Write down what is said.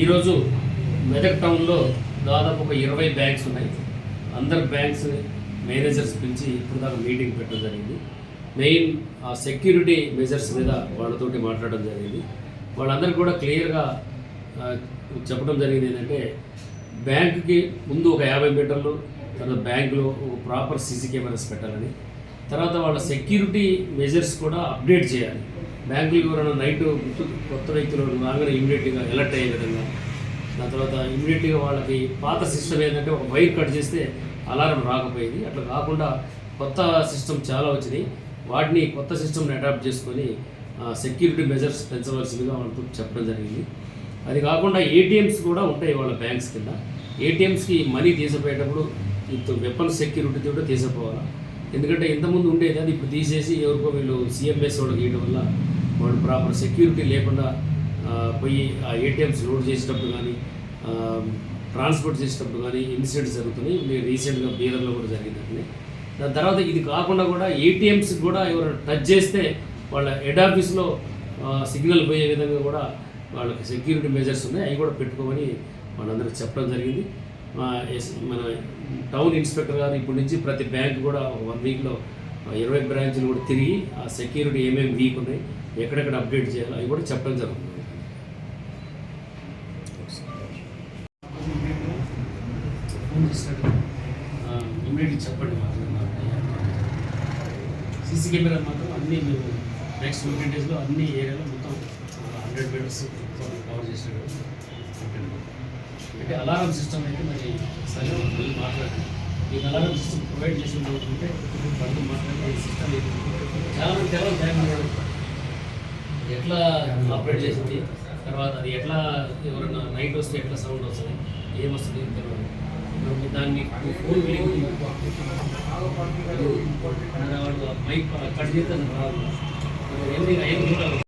ఈరోజు మెదక్ టౌన్లో దాదాపు ఒక ఇరవై బ్యాంక్స్ ఉన్నాయి. అందరు బ్యాంక్స్ మేనేజర్స్ పిలిచి ఇప్పుడు దాకా మీటింగ్ పెట్టడం జరిగింది. మెయిన్ ఆ సెక్యూరిటీ మెజర్స్ మీద వాళ్ళతోటి మాట్లాడడం జరిగింది. వాళ్ళందరికీ కూడా క్లియర్గా చెప్పడం జరిగింది ఏంటంటే బ్యాంకుకి ముందు ఒక యాభై మీటర్లు తర్వాత బ్యాంకులో ఒక ప్రాపర్ సీసీ కెమెరాస్ పెట్టాలని తర్వాత వాళ్ళ సెక్యూరిటీ మెజర్స్ కూడా అప్డేట్ చేయాలి. బ్యాంకులు ఎవరైనా నైట్ కొత్త వ్యక్తులు రాగానే ఇమీడియట్గా అలర్ట్ అయ్యే విధంగా. దాని తర్వాత ఇమీడియట్గా వాళ్ళకి పాత సిస్టమ్ ఏంటంటే ఒక వైర్ కట్ చేస్తే అలారం రాకపోయేది. అట్లా కాకుండా కొత్త సిస్టమ్ చాలా వచ్చినాయి. వాటిని కొత్త సిస్టమ్ని అడాప్ట్ చేసుకొని సెక్యూరిటీ మెజర్స్ పెంచవలసిందిగా వాళ్ళతో చెప్పడం జరిగింది. అది కాకుండా ఏటీఎంస్ కూడా ఉంటాయి వాళ్ళ బ్యాంక్స్ కింద. ఏటీఎంస్కి మనీ తీసిపోయేటప్పుడు ఇంత వెపన్ సెక్యూరిటీ కూడా తీసిపోవాలి? ఎందుకంటే ఇంతకుముందు ఉండేది అది ఇప్పుడు తీసేసి ఎవరికో వీళ్ళు సిఎంఎస్ వాళ్ళకి ఇవ్వడం వల్ల వాళ్ళు ప్రాపర్ సెక్యూరిటీ లేకుండా పోయి ఆ ఏటీఎంస్ లోడ్ చేసేటప్పుడు కానీ ట్రాన్స్పోర్ట్ చేసేటప్పుడు కానీ ఇన్సిడెంట్స్ జరుగుతున్నాయి. మీరు రీసెంట్గా బీదర్లో కూడా జరిగిందండి దాని తర్వాత ఇది కాకుండా కూడా ఏటీఎంస్ కూడా ఎవరైనా టచ్ చేస్తే వాళ్ళ హెడ్ ఆఫీస్లో సిగ్నల్ పోయే విధంగా కూడా వాళ్ళకి సెక్యూరిటీ మెజర్స్ ఉన్నాయి. అవి కూడా పెట్టుకోమని మనందరికి చెప్పడం జరిగింది. ఎస్ మన టౌన్ ఇన్స్పెక్టర్ గారు ఇప్పటి నుంచి ప్రతి బ్యాంక్ కూడా వన్ వీక్లో ఇరవై బ్రాంచ్లు కూడా తిరిగి ఆ సెక్యూరిటీ ఏమేమి వీక్ ఉన్నాయి ఎక్కడెక్కడ అప్డేట్ చేయాలో అవి కూడా చెప్పడం జరుగుతుంది. ఇమీడియట్లీ చెప్పండి సీసీ కెమెరా మాత్రం అన్నీ మేము నెక్స్ట్ ఫిఫ్టీన్ డేస్లో అన్ని ఏరియాలో మొత్తం హండ్రెడ్ మీటర్స్ కవర్ చేసినట్టు. అంటే అలారం సిస్టమ్ అయితే మరి సరే మళ్ళీ మాట్లాడండి. ఈ అలారం సిస్టమ్ ప్రొవైడ్ చేసి ఉంటే వాళ్ళు మాట్లాడే సిస్టమ్ చాలా మంది తెలవదు బ్యాంక్ ఎట్లా ఆపరేట్ చేసింది? తర్వాత అది ఎట్లా ఎవరైనా నైట్ వస్తే ఎట్లా సౌండ్ వస్తుంది? ఏమొస్తుంది తెలియదు దాన్ని ఫోన్ మైక్ కట్ చేస్తాను అది రాదు.